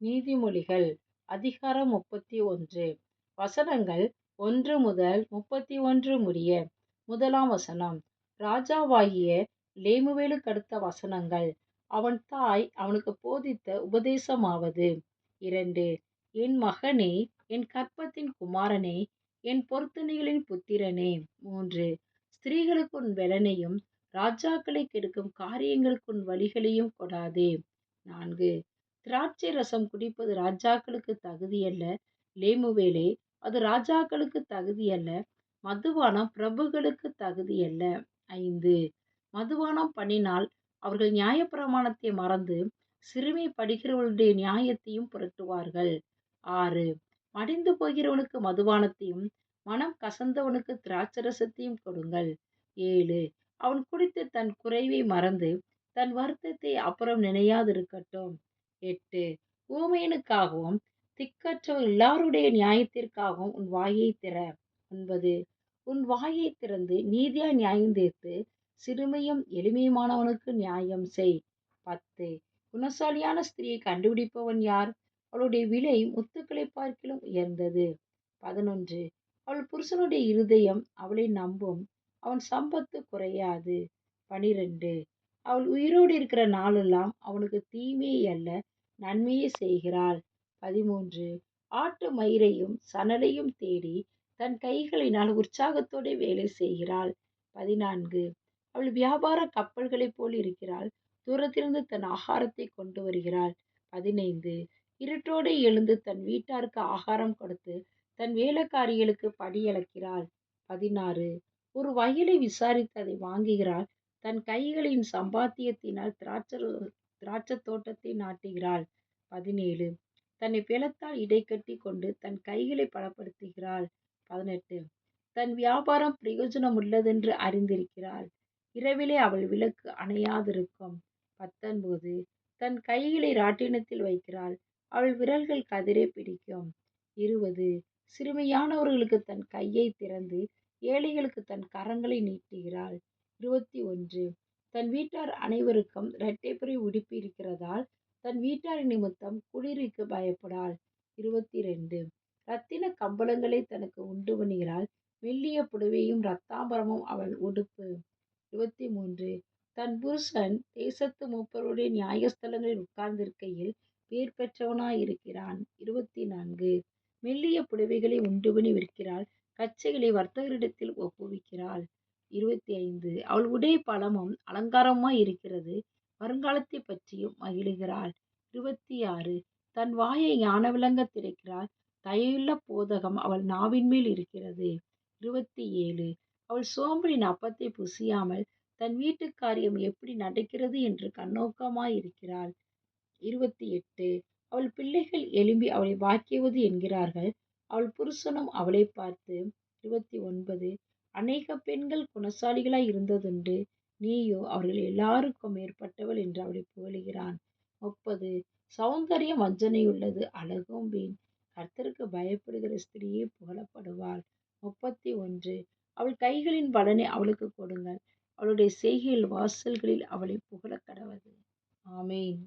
நீதிமொழிகள் அதிகாரம் முப்பத்தி ஒன்று. வசனங்கள் ஒன்று முதல் முப்பத்தி ஒன்று முடிய முதலாம் வசனம். ராஜாவாகிய லேமுவேலுக்கடுத்த வசனங்கள். அவன் தாய் அவனுக்கு போதித்த உபதேசமாவது. இரண்டு என் மகனே என் கற்பத்தின் குமாரனே என் பொருத்தனைகளின் புத்திரனே. மூன்று ஸ்திரீகளுக்கு உன் வெலனையும் ராஜாக்களை கெடுக்கும் காரியங்களுக்கு உன் வழிகளையும் கொடாதே. நான்கு திராட்சை ரசம் குடிப்பது ராஜாக்களுக்கு தகுதியல்ல லேமுவேலே அது ராஜாக்களுக்கு தகுதியல்ல மதுபானம் தகுதி தகுதியல்ல ஐந்து மதுபானம் பண்ணினால் அவர்கள் நியாயப்பிரமாணத்தை மறந்து சிறுமி படுகிறவளுடைய நியாயத்தையும் புரட்டுவார்கள். ஆறு மடிந்து போகிறவனுக்கு மதுபானத்தையும் மனம் கசந்தவனுக்கு திராட்சரசத்தையும் கொடுங்கள். ஏழு அவன் குடித்து தன் குறைவை மறந்து தன் வருத்தத்தை அப்புறம் நினையாதிருக்கட்டும். எட்டு. ஊமையனுக்காகவும் திக்கற்றவர் எல்லாருடைய நியாயத்திற்காகவும் உன் வாயை திற. ஒன்பது. உன் வாயை திறந்து நீதியா நியாயம் தீர்த்து சிறுமையும் எளிமையுமானவனுக்கு நியாயம் செய். பத்து. குணசாலியான ஸ்திரியை கண்டுபிடிப்பவன் யார்? அவளுடைய விலை முத்துக்களை பார்க்கிலும் உயர்ந்தது. பதினொன்று. அவள் புருஷனுடைய இருதயம் அவளை நம்பும் அவன் சம்பத்து குறையாது. பனிரெண்டு. அவள் உயிரோடு இருக்கிற நாளெல்லாம் அவனுக்கு தீமையை அல்ல நன்மையே செய்கிறாள். பதிமூன்று. ஆட்டு மயிரையும் சணலையும் தேடி தன் கைகளினால் உற்சாகத்தோடு வேலை செய்கிறாள். பதினான்கு. அவள் வியாபார கப்பல்களைப் போல் இருக்கிறாள். தூரத்திலிருந்து தன் ஆகாரத்தை கொண்டு வருகிறாள். பதினைந்து. இருட்டோடு எழுந்து தன் வீட்டாருக்கு ஆகாரம் கொடுத்து தன் வேலைக்காரிகளுக்கு படியளக்கிறாள் பதினாறு. ஒரு வயலை விசாரித்து அதை வாங்குகிறாள். தன் கைகளின் சம்பாத்தியத்தினால் திராட்சை திராட்சை தோட்டத்தை நாட்டுகிறாள். பதினேழு. தன்னை பிளத்தால் இடைக்கட்டி கொண்டு தன் கைகளை பலப்படுத்துகிறாள். பதினெட்டு. தன் வியாபாரம் பிரயோஜனம் உள்ளதென்று அறிந்திருக்கிறாள். இரவிலே அவள் விளக்கு அணையாதிருக்கும். பத்தொன்பது. தன் கைகளை ராட்டினத்தில் வைக்கிறாள். அவள் விரல்கள் கதிரை பிடிக்கும். இருபது. சிறுமையானவர்களுக்கு தன் கையை திறந்து ஏழைகளுக்கு தன் கரங்களை நீட்டுகிறாள். இருபத்தி ஒன்று. தன் வீட்டார் அனைவருக்கும் இரட்டைப்புரை உடுப்பி இருக்கிறதால் தன் வீட்டார் நிமித்தம் குளிருக்கு பயப்படாள். இருபத்தி ரெண்டு ரத்தின கம்பளங்களை தனக்கு உண்டு பண்ணுகிறாள் மெல்லிய புடவையும் ரத்தாம்பரமும் அவள் உடுப்பு. இருபத்தி மூன்று தன் புருஷன் தேசத்து மூப்பருடைய நியாயஸ்தலங்களில் உட்கார்ந்திருக்கையில் பேர் பெற்றவனாயிருக்கிறான். இருபத்தி நான்கு மெல்லிய புடவைகளை உண்டு பண்ணி விற்கிறாள். கச்சைகளை வர்த்தகரிடத்தில் ஒப்புவிக்கிறாள். இருபத்தி ஐந்து அவள் உடை பலமும் அலங்காரமாய் இருக்கிறது. வருங்காலத்தை பற்றியும் மகிழுகிறாள். இருபத்தி ஆறு தன் வாயை ஞான விளங்க திறக்கிறாள். தயையுள்ள போதகம் அவள் நாவின் மேல் இருக்கிறது. இருபத்தி ஏழு அவள் சோம்பலின் அப்பத்தை புசியாமல் தன் வீட்டு காரியம் எப்படி நடக்கிறது என்று கண்ணோக்கமாய் இருக்கிறாள். இருபத்தி எட்டு அவள் பிள்ளைகள் எழும்பி அவளை வாக்கியவது என்கிறார்கள். அவள் புருஷனும் அவளை பார்த்து இருபத்தி ஒன்பது அநேக பெண்கள் குணசாலிகளாய் இருந்ததுண்டு. நீயோ அவர்கள் எல்லாருக்கும் மேற்பட்டவள் என்று அவளை புகழுகிறான். முப்பது. சௌந்தரியம் வஞ்சனையுள்ளது அழகும் வீண். கர்த்தருக்கு பயப்படுகிற ஸ்திரீயே புகழப்படுவாள். முப்பத்தி ஒன்று. அவள் கைகளின் பலனை அவளுக்கு கொடுங்கள். அவளுடைய செய்கையில் வாசல்களில் அவளை புகழ கடவது. ஆமேன்.